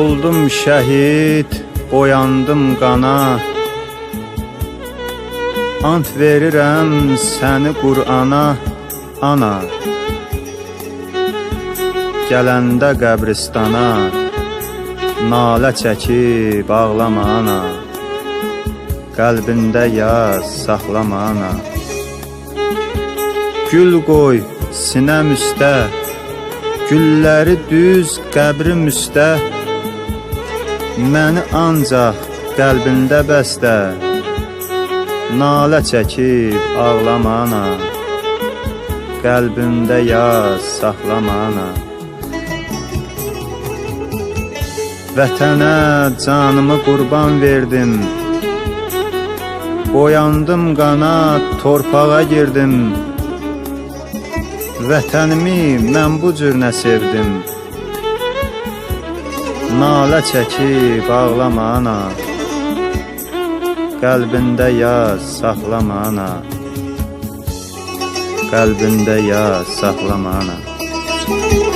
Oldum şəhid, boyandım qana Ant verirəm səni Qur'ana, ana. Gələndə qəbristana Nalə çəkib ağlama ana. Qəlbində yaz saxlama ana. Gül qoy sinəm üstə Gülləri düz qəbrim üstə Məni ancaq qəlbində bəstə Nalə çəkib ağlama ana Qəlbində yaz saxlama Vətənə canımı qurban verdim Boyandım qana, torpağa girdim. Vətənimi mən bu cür nə sevdim Nalə çəkib ağlama ana Qəlbində yaz saxlama ana Qəlbində yaz saxlama ana